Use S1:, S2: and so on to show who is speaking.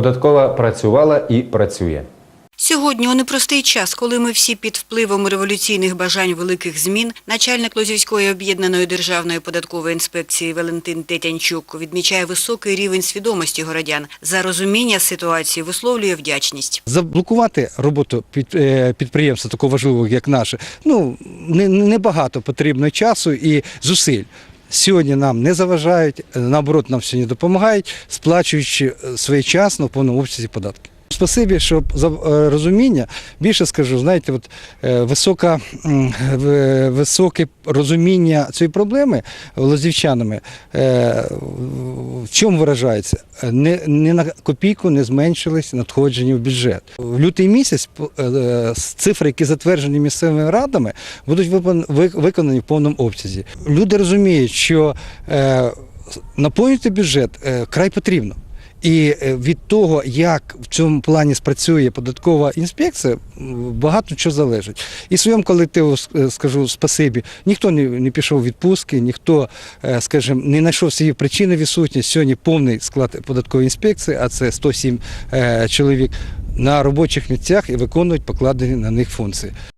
S1: Податкова працювала і працює.
S2: Сьогодні у непростий час, коли ми всі під впливом революційних бажань великих змін, начальник Лозівської об'єднаної державної податкової інспекції Валентин Тетянчук відмічає високий рівень свідомості городян. За розуміння ситуації висловлює вдячність.
S3: Заблокувати роботу під, е, підприємства такого важливого, як наше, ну не- небагато потрібно часу і зусиль. Сьогодні нам не заважають, наоборот, нам сьогодні допомагають, сплачуючи е, своєчасно в повному обсязі податки. Спасибі, що за е, розуміння. Більше скажу, знаєте, от е, висока, високе розуміння цієї проблеми лозівчанами е, в чому виражається? Не, не на копійку не зменшились надходження в бюджет. В лютий місяць цифри, які затверджені місцевими радами, будуть виконані в повному обсязі. Люди розуміють, що наповнювати бюджет край потрібно. І е, від того, як в цьому плані спрацює податкова інспекція, багато чого залежить. І своєму колективу е, скажу спасибі. Ніхто не, пішов відпустки, ніхто, е, скажімо, не знайшов свої причини відсутність. Сьогодні повний склад податкової інспекції, а це 107 е, чоловік на робочих місцях і виконують покладені на них функції.